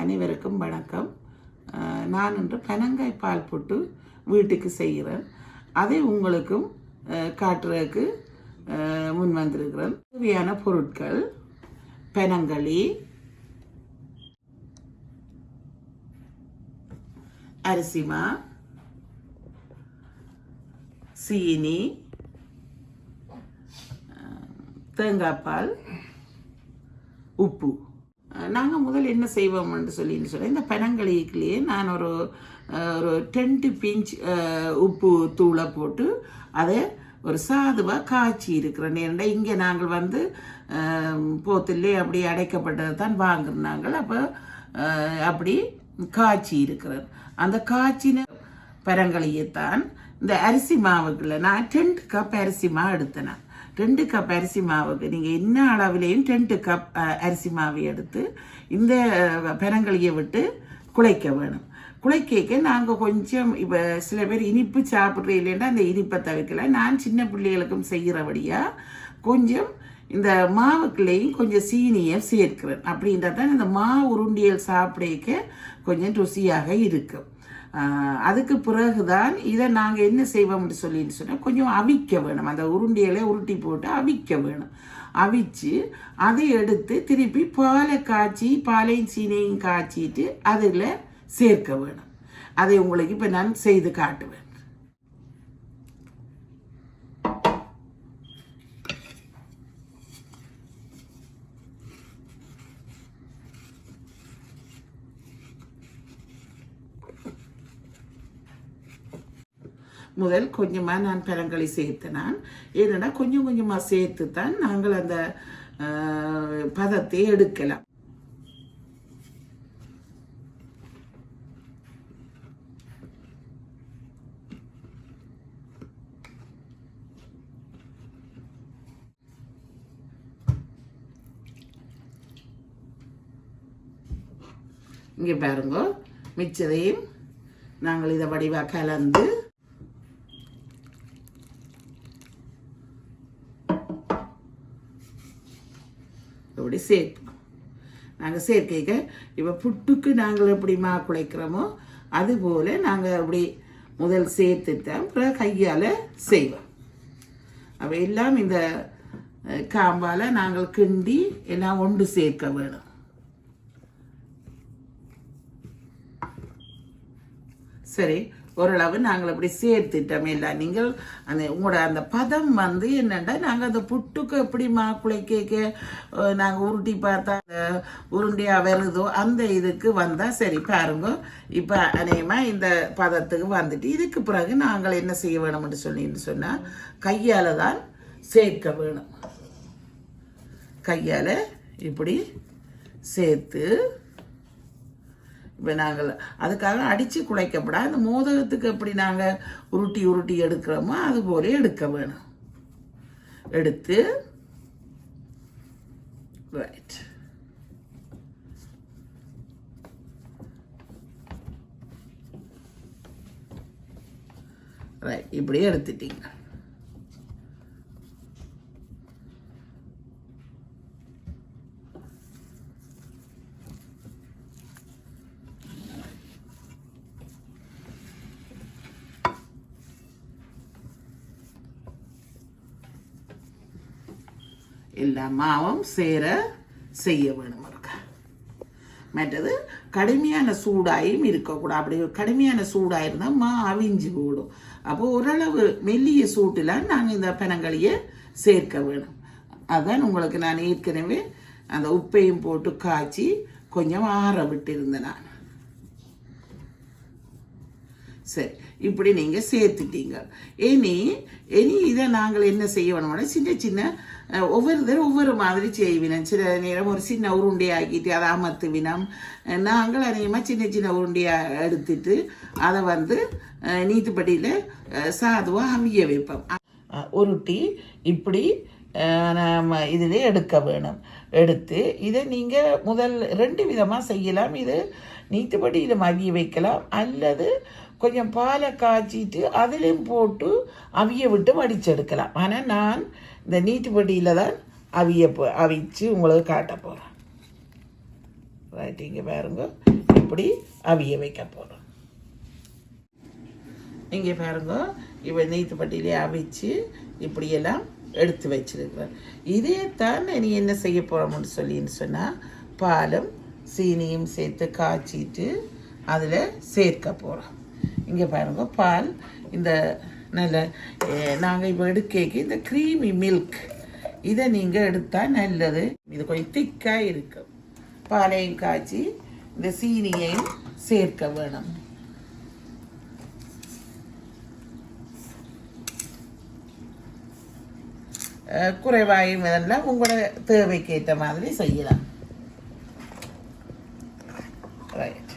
அனைவருக்கும் வணக்கம். நான் இன்று பனங்காய் பால் போட்டு வீட்டுக்கு செய்கிறேன். அதை உங்களுக்கும் காட்டுறதுக்கு முன் வந்திருக்கிறேன். தேவையான பொருட்கள் பனங்களி அரிசிமா சீனி தேங்காய் பால் உப்பு. நாங்கள் முதல் என்ன செய்வோம்னு சொல்லின்னு சொன்னேன் இந்த பனங்களிலேயே நான் ஒரு ஒரு டென்ட்டு பிஞ்ச் உப்பு தூளை போட்டு அதை ஒரு சாதுவாக காய்ச்சி இருக்கிற நேரண்டா இங்கே நாங்கள் வந்து போத்திலே அப்படி அடைக்கப்பட்டதை தான் வாங்குறாங்க அப்போ அப்படி காய்ச்சி இருக்கிறது அந்த காய்ச்சின தான் இந்த அரிசி மாவுக்குள்ள நான் டென்ட் கப் அரிசி மாவு எடுத்தேன். ரெண்டு கப் அரிசி மாவுக்கு. நீங்கள் என்ன அளவுலேயும் ரெண்டு கப் அரிசி மாவை எடுத்து இந்த பெரங்கலியை விட்டு குழைக்க வேணும். குழைக்க நாங்கள் கொஞ்சம் இப்போ சில பேர் இனிப்பு சாப்பிட்ற இல்லைன்னா அந்த இனிப்பை தவிர்க்கல. நான் சின்ன பிள்ளைகளுக்கும் செய்கிறபடியாக கொஞ்சம் இந்த மாவுக்குள்ளேயும் கொஞ்சம் சீனியை சேர்க்கிறேன். அப்படின்றதான் இந்த மா உருண்டியல் சாப்பிடக்க கொஞ்சம் ருசியாக இருக்கும். அதுக்கு அதுக்கு பிறகுதான் இதை நாங்கள் என்ன செய்வோம்னு சொல்லின்னு சொன்னால் கொஞ்சம் அவிக்க வேணும். அந்த உருண்டியலை உருட்டி போட்டு அவிக்க வேணும். அவிச்சு அதை எடுத்து திருப்பி பாலை காய்ச்சி பாலையும் சீனையும் காய்ச்சிட்டு அதில் சேர்க்க வேணும். அதை உங்களுக்கு இப்போ நான் செய்து காட்டுவேன். முதல் கொஞ்சமாக நான் பழங்களை சேர்த்து நான். ஏன்னா கொஞ்சம் கொஞ்சமாக சேர்த்து தான் நாங்கள் அந்த பதத்தை எடுக்கலாம். இங்கே பாருங்க மிச்சதையும் நாங்கள் இதை வடிவாக கலந்து இப்படி சேர்ப்போம் நாங்கள் சேர்க்கைக்க இப்போ புட்டுக்கு நாங்கள் எப்படி மா குழைக்கிறோமோ அதுபோல் நாங்கள் அப்படி முதல் சேர்த்துட்டு அப்புறம் கையால் செய்வோம். அப்போ எல்லாம் இந்த காம்பால் நாங்கள் கிண்டி எல்லாம் ஒன்று சேர்க்க வேணும். சரி ஓரளவு நாங்கள் அப்படி சேர்த்துட்டோம் எல்லாம் நீங்கள் அந்த உங்களோட அந்த பதம் வந்து என்னென்னா நாங்கள் அந்த புட்டுக்கு எப்படி மாக்குளை கேட்க நாங்கள் உருட்டி பார்த்தா அந்த உருண்டையாக வருதோ அந்த இதுக்கு வந்தால் சரி பாருங்க. இப்போ அநேகமாக இந்த பதத்துக்கு வந்துட்டு இதுக்கு பிறகு நாங்கள் என்ன செய்ய வேணும்னு சொல்லின்னு சொன்னால் கையால் தான் சேர்க்க வேணும். கையால் இப்படி சேர்த்து நாங்கள் அதுக்காக அடித்து குழைக்கப்படா அந்த மோதகத்துக்கு எப்படி நாங்கள் உருட்டி உருட்டி எடுக்கிறோமோ அது போல எடுக்க வேணும். எடுத்து ரைட் ரைட் இப்படியே எடுத்துட்டீங்க. எல்லா மாவும் சேர செய்ய வேணும் இருக்கா மற்றது கடுமையான சூடாயும் இருக்கக்கூடாது. அப்படி கடுமையான சூடாக இருந்தால் மா அவிஞ்சு போடும். அப்போ ஓரளவு மெல்லிய சூட்டில் நாங்கள் இந்த பெனங்களியை சேர்க்க வேணும். அதான் உங்களுக்கு நான் ஏற்கனவே அந்த உப்பையும் போட்டு காய்ச்சி கொஞ்சம் ஆற விட்டு இருந்தேன் நான். சரி இப்படி நீங்கள் சேர்த்துட்டீங்க. இனி இனி இதை நாங்கள் என்ன செய்யணும்னா சின்ன சின்ன ஒவ்வொரு தடவை ஒவ்வொரு மாதிரி செய்வினம். சில நேரம் ஒரு சின்ன உருண்டை ஆக்கிட்டு அதை அமர்த்துவினம். அஹ், நாங்கள் அதிகமாக சின்ன சின்ன உருண்டையாக எடுத்துட்டு அதை வந்து நீத்துப்பட்டியில் சாதுவாக அவிய வைப்போம். உருட்டி இப்படி நம்ம இதில் எடுக்க வேணும். எடுத்து இதை நீங்கள் முதல் ரெண்டு விதமாக செய்யலாம். இது நீத்துப்படியில் அவிய வைக்கலாம். அல்லது கொஞ்சம் பாலை காய்ச்சிட்டு அதிலையும் போட்டு அவிய விட்டு வடிச்செடுக்கலாம். ஆனால் நான் இந்த நீட்டுப்படியில் தான் அவிய போ அவிச்சு உங்களுக்கு காட்ட போகிறேன் ரைட் இங்கே பாருங்க. இப்படி அவிய வைக்க போகிறோம் இங்கே பாருங்க. இவன் நீத்துப்பட்டியிலே அவிச்சு இப்படியெல்லாம் எடுத்து வச்சிருக்கிறேன் இதே தான் நீ என்ன செய்ய போகிறோம்னு சொல்லின்னு சொன்னால் பாலும் சீனியும் சேர்த்து காய்ச்சிட்டு அதில் சேர்க்க போகிறோம் இங்கே பாருங்க பால் இந்த நல்ல நாங்கள் இப்போ எடுக்கேக்கு இந்த க்ரீமி மில்க் இதை நீங்கள் எடுத்தால் நல்லது. இது கொஞ்சம் திக்காக இருக்கும் பாலையும் காய்ச்சி இந்த சீனியையும் சேர்க்க வேணும். குறைவாயும் இதெல்லாம் உங்களோட தேவைக்கேற்ற மாதிரி செய்யலாம் ரைட்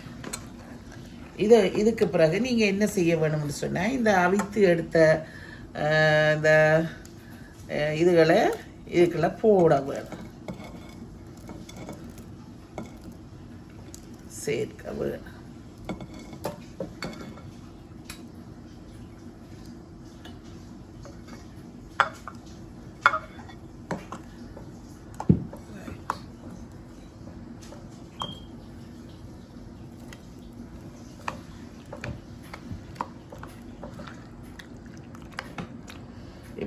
இது இதுக்கு பிறகு நீங்கள் என்ன செய்ய வேணும்னு சொன்னால் இந்த அவித்து எடுத்த இந்த இதுகளை இதுக்குள்ள போட வேணும். சேர்க்க வேணும்.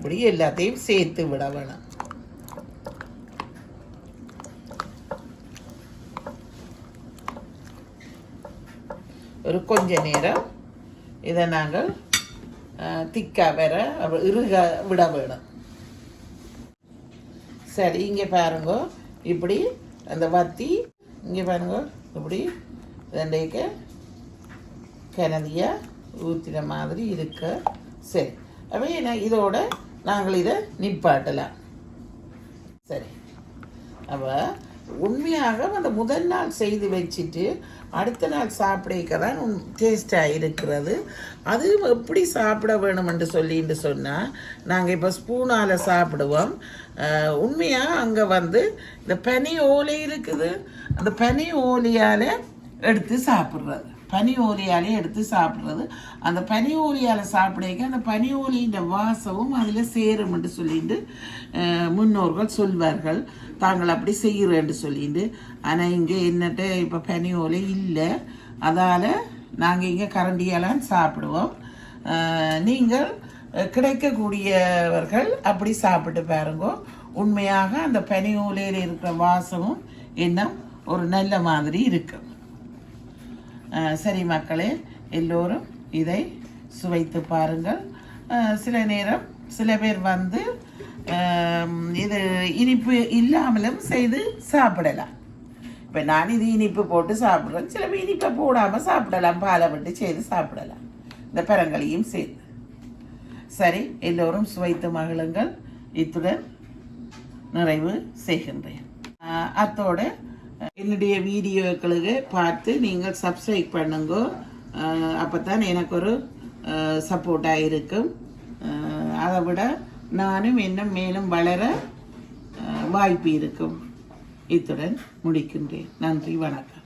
இப்படி எல்லாத்தையும் சேர்த்து விட வேணும். ஒரு கொஞ்ச நேரம் இதை நாங்கள் திக்கா வர இறுக விட வேணும். சரி இங்கே பாருங்க. இப்படி அந்த வத்தி இங்கே பாருங்க. இப்படி ரெண்டைக்கு கிணதியாக ஊற்றின மாதிரி இருக்க. சரி அப்போ என்ன இதோட நாங்கள் இதை நிப்பாட்டலாம் சரி. அப்போ உண்மையாக அந்த முதல் நாள் செய்து வச்சுட்டு அடுத்த நாள் சாப்பிடக்க தான் டேஸ்டாக இருக்கிறது. அது எப்படி சாப்பிட வேணும்னு சொல்லிட்டு சொன்னால் நாங்கள் இப்போ ஸ்பூனால் சாப்பிடுவோம். உண்மையாக அங்கே வந்து இந்த பனி ஓலை இருக்குது. அந்த பனி ஓலியால் எடுத்து சாப்பிட்றது. பனி ஓலியாலே எடுத்து சாப்பிட்றது. அந்த பனி ஓலியால் சாப்பிடக்க அந்த பனி ஓலியின் வாசமும் அதில் சேரும்னு சொல்லிட்டு முன்னோர்கள் சொல்வார்கள். தாங்கள் அப்படி செய்கிறேன்னு சொல்லிட்டு ஆனால் இங்கே என்னட்ட இப்போ பனி ஓலை இல்லை. அதால் நாங்கள் இங்கே கரண்டியெல்லாம் சாப்பிடுவோம். நீங்கள் கிடைக்கக்கூடியவர்கள் அப்படி சாப்பிட்டு பாருங்க. உண்மையாக அந்த பனி ஓலையில் இருக்கிற வாசமும் இன்னும் ஒரு நல்ல மாதிரி இருக்கும் சரி மக்களே எல்லோரும் இதை சுவைத்து பாருங்கள். சில நேரம் சில பேர் வந்து இது இனிப்பு இல்லாமலும் செய்து சாப்பிடலாம். இப்போ நான் இது இனிப்பு போட்டு சாப்பிட்றேன். சில பேர் இனிப்பை போடாமல் சாப்பிடலாம். பாலை விட்டு செய்து சாப்பிடலாம். இந்த பழங்களையும் சேர்த்து. சரி எல்லோரும் சுவைத்து மகிழுங்கள். இத்துடன் நிறைவு செய்கின்றேன். அத்தோடு என்னுடைய வீடியோக்களுக்கு பார்த்து நீங்கள் சப்ஸ்கிரைப் பண்ணுங்க. அப்போ தான் எனக்கு ஒரு சப்போர்ட்டாக இருக்கும். அதை விட நானும் இன்னும் மேலும் வளர வாய்ப்பு இருக்கும். இத்துடன் முடிக்கின்றேன். நன்றி வணக்கம்.